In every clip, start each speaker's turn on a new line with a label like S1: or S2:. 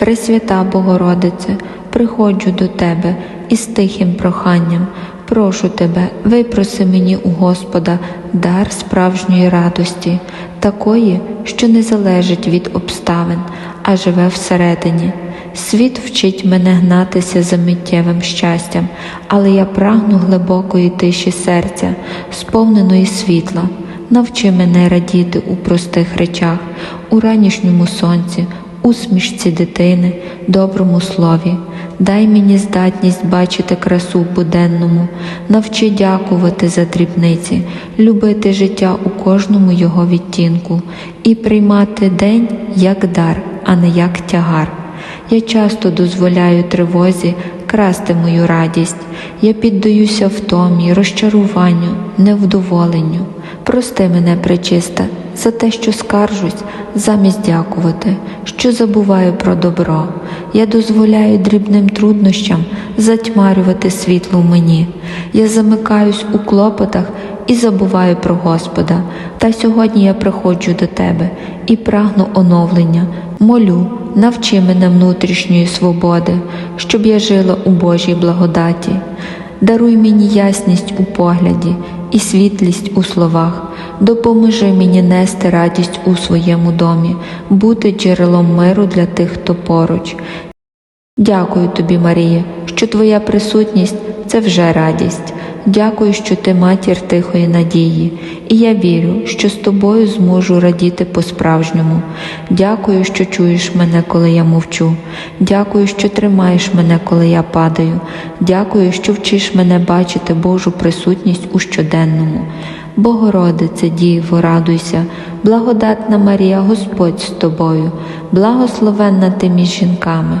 S1: Пресвята Богородице, приходжу до Тебе із тихим проханням. Прошу Тебе, випроси мені у Господа дар справжньої радості, такої, що не залежить від обставин, а живе всередині. Світ вчить мене гнатися за миттєвим щастям, але я прагну глибокої тиші серця, сповненої світла. Навчи мене радіти у простих речах, у ранішньому сонці, усмішці дитини, доброму слові. Дай мені здатність бачити красу в буденному, навчи дякувати за дрібниці, любити життя у кожному його відтінку і приймати день як дар, а не як тягар. Я часто дозволяю тривозі красти мою радість. Я піддаюся втомі, розчаруванню, невдоволенню. Прости мене, пречиста, за те, що скаржусь, замість дякувати, що забуваю про добро. Я дозволяю дрібним труднощам затьмарювати світло в мені. Я замикаюсь у клопотах і забуваю про Господа. Та сьогодні я приходжу до Тебе і прагну оновлення, молю, навчи мене внутрішньої свободи, щоб я жила у Божій благодаті. Даруй мені ясність у погляді і світлість у словах, допоможи мені нести радість у своєму домі, бути джерелом миру для тих, хто поруч. Дякую тобі, Марія, що твоя присутність це вже радість. Дякую, що ти матір тихої надії, і я вірю, що з тобою зможу радіти по-справжньому. Дякую, що чуєш мене, коли я мовчу. Дякую, що тримаєш мене, коли я падаю. Дякую, що вчиш мене бачити Божу присутність у щоденному. Богородице, Діво, радуйся, благодатна Марія, Господь з тобою, благословенна ти між жінками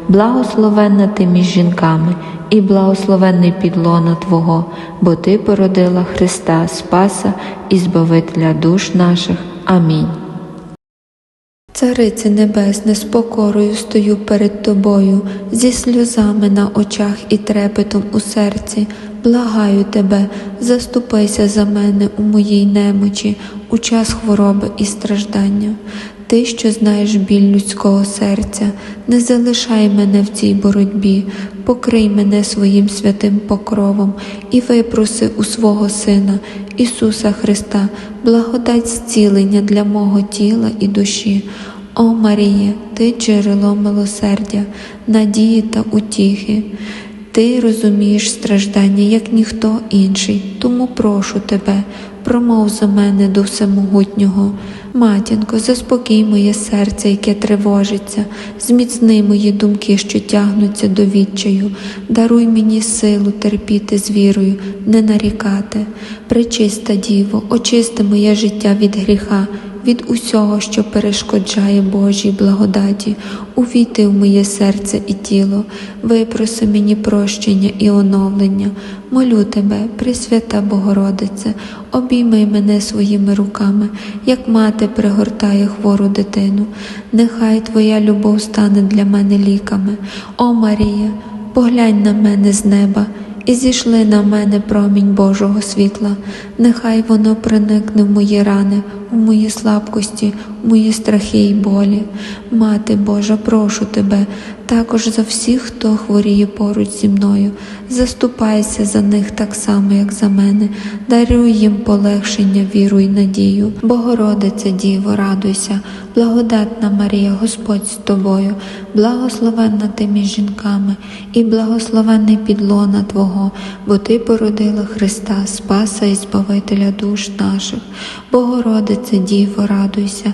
S1: благословенна ти між жінками, і благословенний підлона Твого, бо Ти породила Христа, Спаса і Збавителя душ наших. Амінь. Царице Небесне, з покорою стою перед Тобою, зі сльозами на очах і трепетом у серці. Благаю тебе, заступайся за мене у моїй немочі, у час хвороби і страждання. Ти, що знаєш біль людського серця, не залишай мене в цій боротьбі, покрий мене своїм святим покровом і випроси у свого Сина, Ісуса Христа, благодать зцілення для мого тіла і душі. О Маріє, ти джерело милосердя, надії та утіхи. Ти розумієш страждання, як ніхто інший, тому прошу тебе, промов за мене до всемогутнього. Матінко, заспокій моє серце, яке тривожиться, зміцни мої думки, що тягнуться до відчаю, даруй мені силу терпіти з вірою, не нарікати. Пречиста Діво, очисти моє життя від гріха від усього, що перешкоджає Божій благодаті, увійти в моє серце і тіло, випроси мені прощення і оновлення. Молю тебе, Пресвята Богородице, обійми мене своїми руками, як мати пригортає хвору дитину. Нехай Твоя любов стане для мене ліками. О Марія, поглянь на мене з неба. І зійшли на мене промінь Божого світла, нехай воно проникне в мої рани, у мої слабкості, мої страхи й болі. Мати Божа, прошу тебе, також за всіх, хто хворіє поруч зі мною, заступайся за них так само, як за мене, даруй їм полегшення, віру й надію. Богородице, Діво, радуйся, благодатна Марія, Господь з тобою, благословенна ти між жінками, і благословенний підлона Твого, бо Ти породила Христа, Спаса і Збавителя душ наших. Богородице, Діво, радуйся,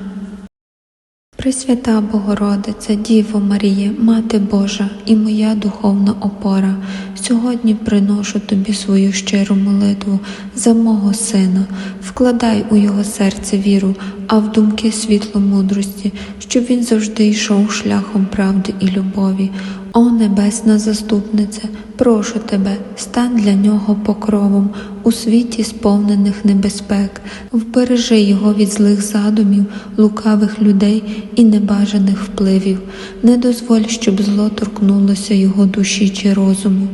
S1: Пресвята Богородиця, Діво Маріє, Мати Божа і моя духовна опора, сьогодні приношу тобі свою щиру молитву за мого сина, вкладай у його серце віру, а в думки світло мудрості, щоб він завжди йшов шляхом правди і любові. О Небесна заступниця, прошу тебе, стань для нього покровом у світі сповнених небезпек, вбережи його від злих задумів, лукавих людей і небажаних впливів. Не дозволь, щоб зло торкнулося його душі чи розуму.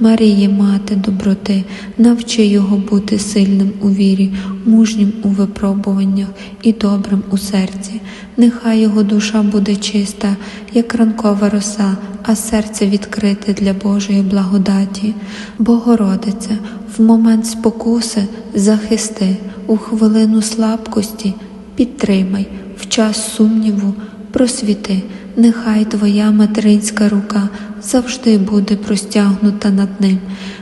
S1: Маріє, мати доброти, навчи його бути сильним у вірі, мужнім у випробуваннях і добрим у серці. Нехай його душа буде чиста, як ранкова роса, а серце відкрите для Божої благодаті. Богородице, в момент спокуси захисти, у хвилину слабкості підтримай, в час сумніву просвіти, нехай Твоя материнська рука завжди буде простягнута над ним.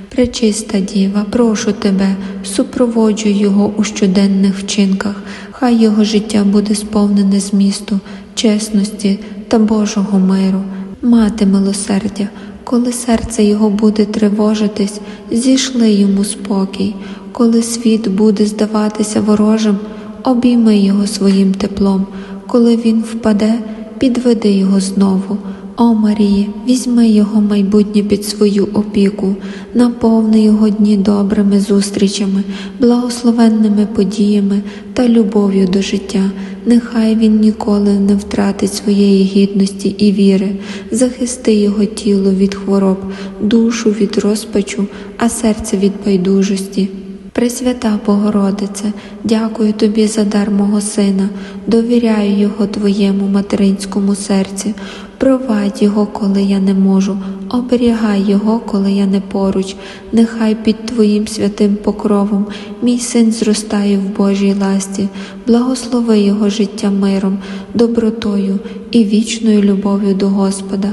S1: Пречиста діва, прошу тебе, супроводжуй його у щоденних вчинках, хай його життя буде сповнене змісту, чесності та Божого миру. Мати милосердя, коли серце його буде тривожитись, зійшли йому спокій, коли світ буде здаватися ворожим, обійми його своїм теплом, коли він впаде, підведи його знову. О Маріє, візьми його майбутнє під свою опіку, наповни його дні добрими зустрічами, благословенними подіями та любов'ю до життя. Нехай він ніколи не втратить своєї гідності і віри, захисти його тіло від хвороб, душу від розпачу, а серце від байдужості. Пресвята Богородице, дякую тобі за дар мого сина, довіряю його твоєму материнському серці. Провадь його, коли я не можу, оберігай його, коли я не поруч. Нехай під Твоїм святим покровом мій син зростає в Божій ласті, благослови його життя миром, добротою і вічною любов'ю до Господа.